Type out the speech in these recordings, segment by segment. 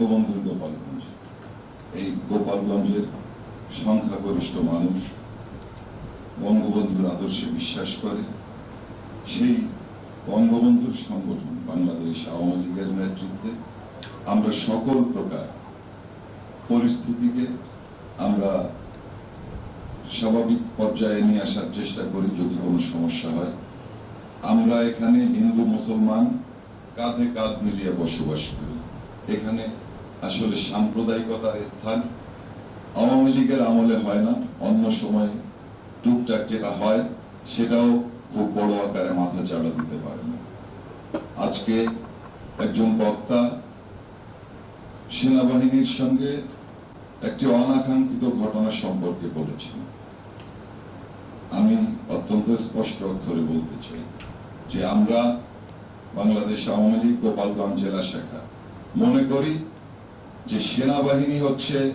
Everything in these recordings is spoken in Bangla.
বঙ্গবন্ধুর গোপালগঞ্জ এই গোপালগঞ্জের সংখ্যাগরিষ্ঠ মানুষ বঙ্গবন্ধুর আদর্শে বিশ্বাস করে। সেই বঙ্গবন্ধুর সংগঠন বাংলাদেশ আওয়ামী লীগের নেতৃত্বে আমরা সকল প্রকার পরিস্থিতিকে আমরা স্বাভাবিক পর্যায়ে নিয়ে আসার চেষ্টা করি যদি কোনো সমস্যা হয়। আমরা এখানে হিন্দু, মুসলমান কাঁধে কাঁধ মিলিয়ে বসবাস করি। এখানে আসলে সাম্প্রদায়িকতার স্থান আওয়ামী লীগের আমলে হয় না। অন্য সময় টুকটাক যেটা হয়, সেটাও খুব বড় আকারে মাথা চাড়া দিতে পারে না। আজকে একজন বক্তা সেনাবাহিনীর সঙ্গে একটি অনাকাঙ্ক্ষিত ঘটনা সম্পর্কে বলেছেন। আমি অত্যন্ত স্পষ্ট অক্ষরে বলতে চাই যে আমরা বাংলাদেশ আওয়ামী লীগ গোপালগঞ্জ জেলা শাখা মনে করি যে সেনাবাহিনী হচ্ছে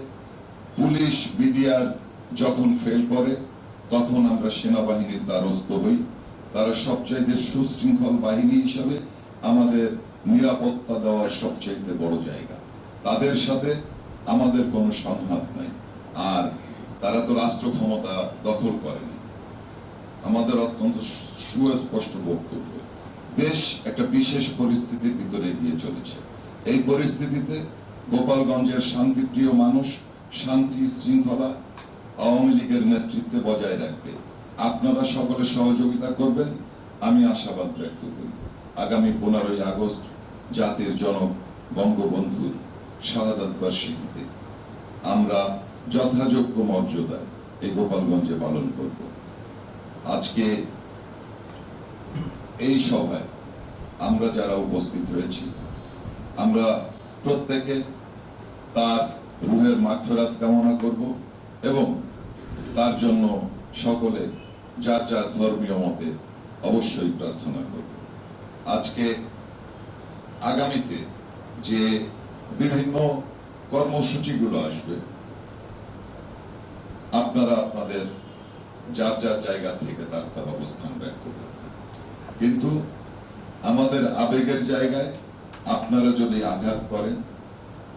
পুলিশ বিডিআর যখন ফেল করে, তখন আমরা সেনাবাহিনীর দ্বারস্থ হই। তারা সবচাইতে সুশৃঙ্খল বাহিনী হিসাবে আমাদের নিরাপত্তা দেওয়ার সবচাইতে বড় জায়গা। তাদের সাথে আমাদের কোনো সংঘাত নাই। আর তারা তো রাষ্ট্র ক্ষমতা দখল করেনি। আমাদের অত্যন্ত সুস্পষ্ট বক্তব্য। দেশ একটা বিশেষ পরিস্থিতির ভিতরে এগিয়ে চলেছে। এই পরিস্থিতিতে গোপালগঞ্জের শান্তিপ্রিয় মানুষ, শান্তি শৃঙ্খলা আওয়ামী লীগের নেতৃত্বে বজায় রাখবে। আপনারা সকলে সহযোগিতা করবেন, আমি আশাবাদ ব্যক্ত করি। আগামী পনেরোই আগস্ট জাতির জনক বঙ্গবন্ধুর শাহাদাত বার্ষিকীতে আমরা যথাযোগ্য মর্যাদায় এই গোপালগঞ্জে পালন করব। আজকে এই সভায় আমরা যারা উপস্থিত হয়েছি, আমরা প্রত্যেকে তার রুহের মাগফেরাত কামনা করব এবং তার জন্য সকলে যার যার ধর্মীয় মতে অবশ্যই প্রার্থনা করব। আজকে আগামীতে যে বিভিন্ন কর্মসূচিগুলো আসবে, আপনারা আপনাদের যার যার জায়গা থেকে তার তার অবস্থান ব্যক্ত করবেন। কিন্তু আমাদের আবেগের জায়গায় আপনারা যদি আঘাত করেন,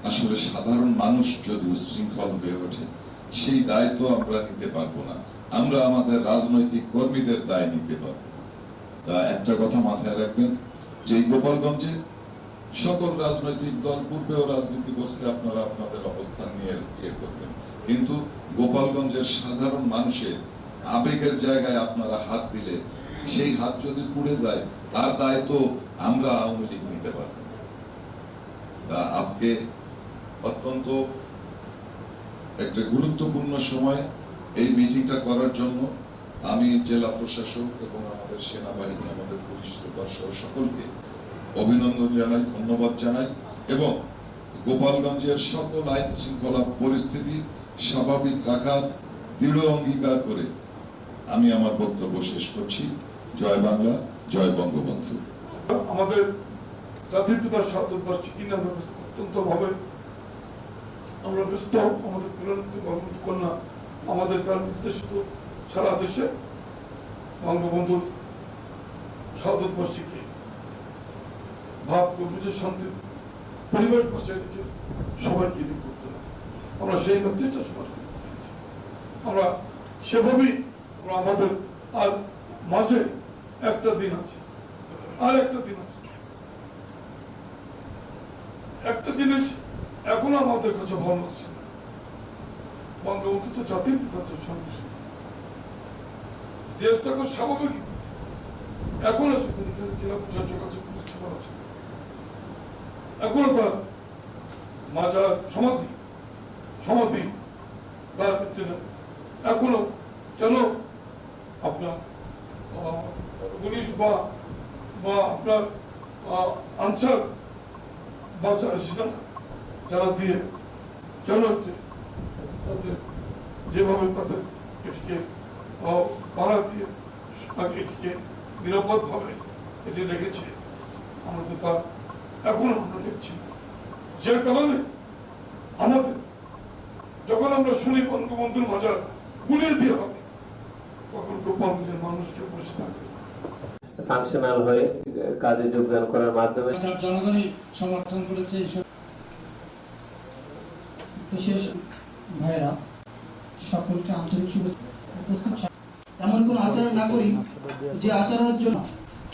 আসলে সাধারণ মানুষ যদি উশৃঙ্খল হয়ে ওঠে, সেই দায়িত্ব আমরা নিতে পারব না। আমরা আমাদের রাজনৈতিক কর্মীদের দায় নিতে পারব। তা একটা কথা মাথায় রাখবেন, যে গোপালগঞ্জে সকল রাজনৈতিক দল, পূর্বেও রাজনীতি করছে, আপনারা আপনাদের অবস্থান নিয়ে ইয়ে করবেন। কিন্তু গোপালগঞ্জের সাধারণ মানুষের আবেগের জায়গায় আপনারা হাত দিলে, সেই হাত যদি পুড়ে যায়, তার দায়িত্ব আমরা আওয়ামী লীগ নিতে পারব। আজকে অত্যন্ত একটা গুরুত্বপূর্ণ সময় এই মিটিংটা করার জন্য আমি জেলা প্রশাসক এবং আমাদের সেনাবাহিনী, আমাদের পুলিশ সুপার সহ সকলকে অভিনন্দন জানাই, ধন্যবাদ জানাই এবং গোপালগঞ্জের সকল আইন শৃঙ্খলা পরিস্থিতি স্বাভাবিক রাখার দৃঢ় অঙ্গীকার করে আমি আমার বক্তব্য শেষ করছি। জয় বাংলা, জয় বঙ্গবন্ধু। আমাদের জাতির পিতার নামে অত্যন্ত ভাবে আমরা ব্যস্ত, আমাদের বঙ্গবন্ধু কন্যা আমাদের তার সারা দেশে বঙ্গবন্ধুর ভাব গভীর শান্তির পরিবেশ বজায় রেখে সবাইকে নিয়ে করতে আমরা সেই মেসেজটা সবার আমরা সেভাবেই আমাদের আর মাঝে একটা দিন আছে। আর একটা দিন আছে। একটা জিনিস এখনও আমাদের কাছে ভালো লাগছে না। বঙ্গবন্ধু তো জাতির পিতাদের সঙ্গে সঙ্গে। দেশটা এখন স্বাভাবিক এখন আছে জেলা আছে পুলিশ সুপার আছে এখনও তার মাজার সমাধি সমাধি তার পিছনে এখনও কেন আপনার পুলিশ বা বা আপনার আনসার বা যারা সেনা যারা দিয়ে কেন এটি তাদের যেভাবে তাদের এটিকে পাড়া দিয়ে এটিকে নিরাপদভাবে এটি রেখেছে আমাদের তার এখন আমরা দেখছি যে কারণে আমাদের যখন আমরা শুনি বঙ্গবন্ধুর মাজার গুলিয়ে দিয়ে হবে তখন গোপালগঞ্জের মানুষকে বসে থাকবে ফাংশনাল হয়ে কাজে যোগদান করার মাধ্যমে জনগণই সমর্থন করেছে এইসব। বিশেষ ভাইয়েরা সকলকে আন্তরিক শুভেচ্ছা। উপস্থিত এমন কোন আচরণ না করি যে আচরণের জন্য।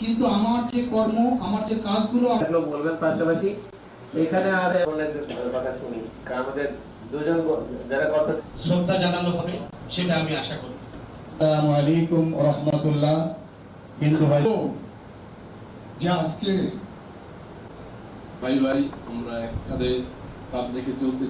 কিন্তু আমার যে কর্ম আমার যে কাজগুলো বলবেন পাশাপাশি এখানে আর অনেক কথা শুনি। আমাদের দুজন যারা কথা শ্রদ্ধা জানানো হবে সেটা আমি আশা করি। আসসালামু আলাইকুম রহমতুল্লাহ। হিন্দু হয়তো যে আজকে ভাই ভাই আমরা এক কাঁধে কাঁধ রেখে চলতে